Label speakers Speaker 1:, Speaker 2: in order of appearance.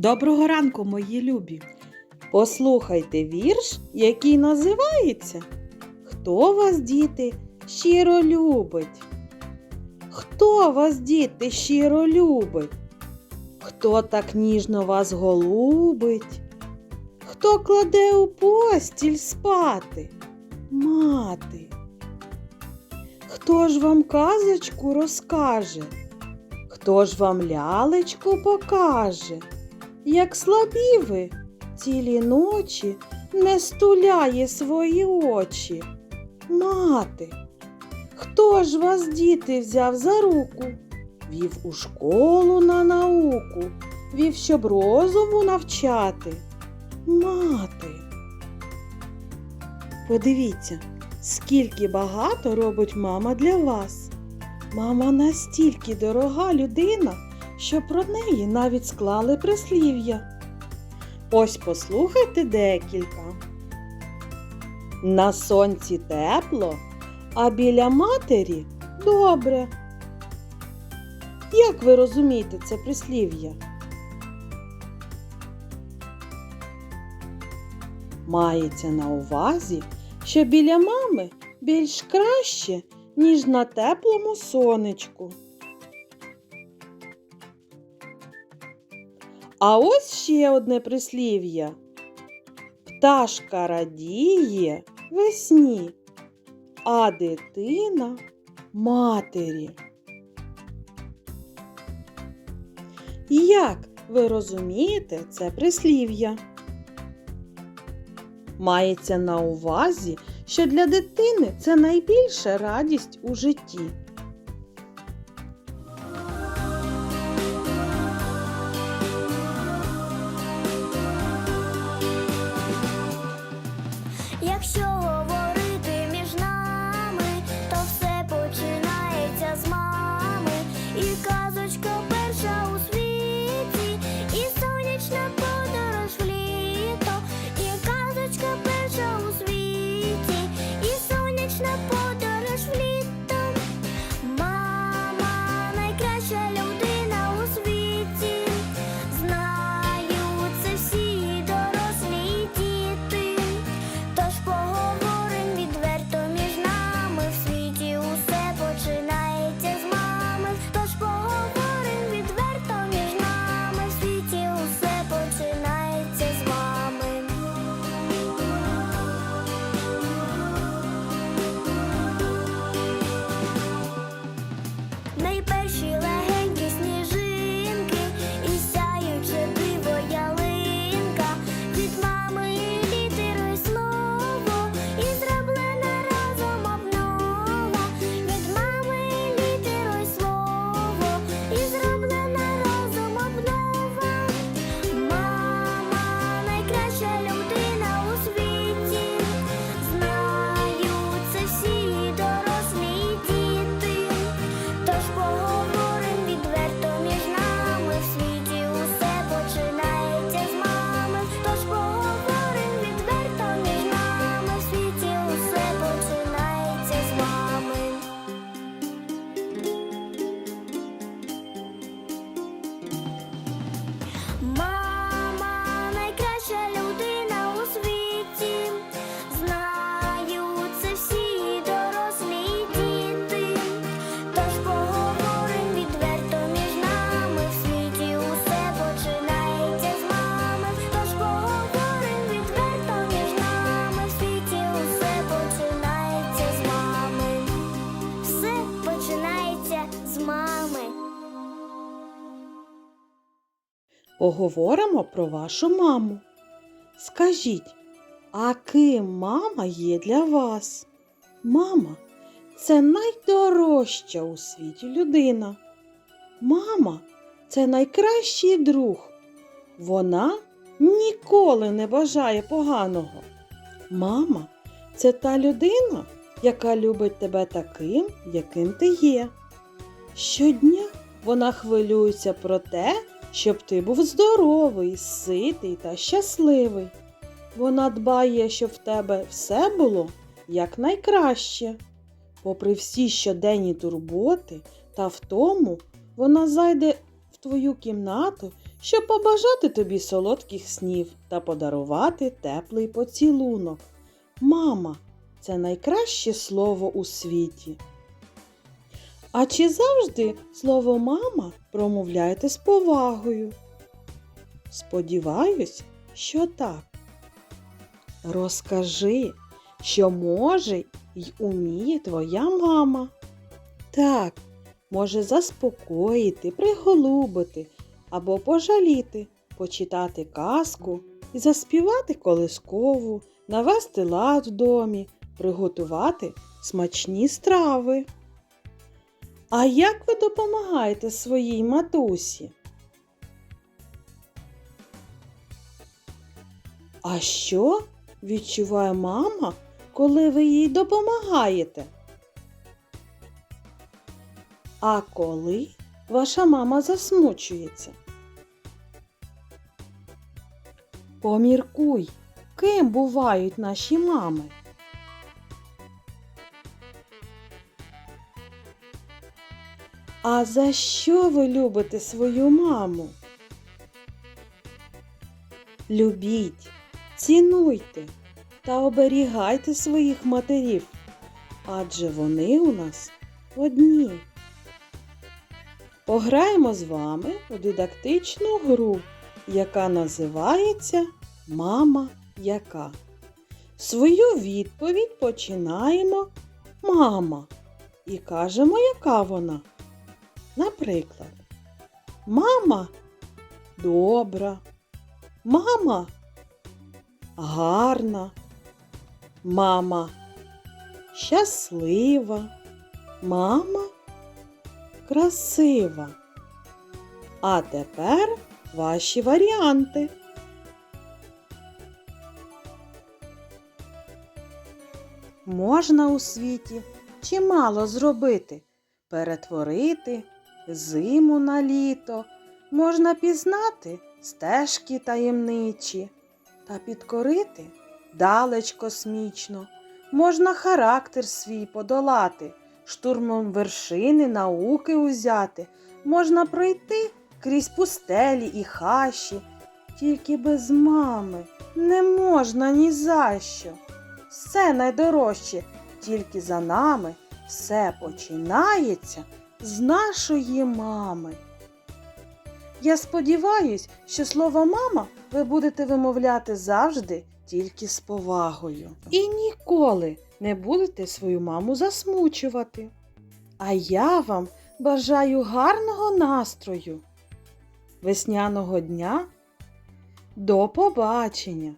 Speaker 1: Доброго ранку, мої любі! Послухайте вірш, який називається Хто вас, діти, щиро любить? Хто вас, діти, щиро любить? Хто так ніжно вас голубить? Хто кладе у постіль спати? Мати. Хто ж вам казочку розкаже? Хто ж вам лялечку покаже? Як слабі ви цілі ночі не стуляє свої очі. Мати, хто ж вас, діти, взяв за руку? Вів у школу на науку, вів, щоб розуму навчати. Мати. Подивіться, скільки багато робить мама для вас. Мама настільки дорога людина, що про неї навіть склали прислів'я. Ось послухайте декілька. На сонці тепло, а біля матері добре. Як ви розумієте це прислів'я? Мається на увазі, що біля мами більш краще, ніж на теплому сонечку. А ось ще одне прислів'я. Пташка радіє весні, а дитина матері. Як ви розумієте це прислів'я? Мається на увазі, що для дитини це найбільша радість у житті. Поговоримо про вашу маму. Скажіть, а ким мама є для вас? Мама це найдорожча у світі людина. Мама це найкращий друг. Вона ніколи не бажає поганого. Мама це та людина, яка любить тебе таким, яким ти є. Щодня вона хвилюється про те, щоб ти був здоровий, ситий та щасливий. Вона дбає, щоб в тебе все було якнайкраще. Попри всі щоденні турботи та втому, вона зайде в твою кімнату, щоб побажати тобі солодких снів та подарувати теплий поцілунок. Мама це найкраще слово у світі. А чи завжди слово мама промовляєте з повагою? Сподіваюсь, що так. Розкажи, що може й уміє твоя мама. Так, може заспокоїти, приголубити або пожаліти, почитати казку і заспівати колискову, навести лад в домі, приготувати смачні страви. А як ви допомагаєте своїй матусі? А що відчуває мама, коли ви їй допомагаєте? А коли ваша мама засмучується? Поміркуй, ким бувають наші мами? А за що ви любите свою маму? Любіть, цінуйте та оберігайте своїх матерів, адже вони у нас одні. Пограємо з вами у дидактичну гру, яка називається Мама яка. Свою відповідь починаємо мама і кажемо, яка вона. Наприклад, мама добра, мама гарна, мама щаслива, мама красива. А тепер ваші варіанти. Можна у світі чимало зробити, перетворити зиму на літо, можна пізнати стежки таємничі та підкорити далеч космічно, можна характер свій подолати, штурмом вершини науки узяти, можна пройти крізь пустелі і хащі, тільки без мами не можна ні за що. Все найдорожче, тільки за нами все починається з нашої мами. Я сподіваюсь, що слово мама ви будете вимовляти завжди тільки з повагою. І ніколи не будете свою маму засмучувати. А я вам бажаю гарного настрою, весняного дня. До побачення!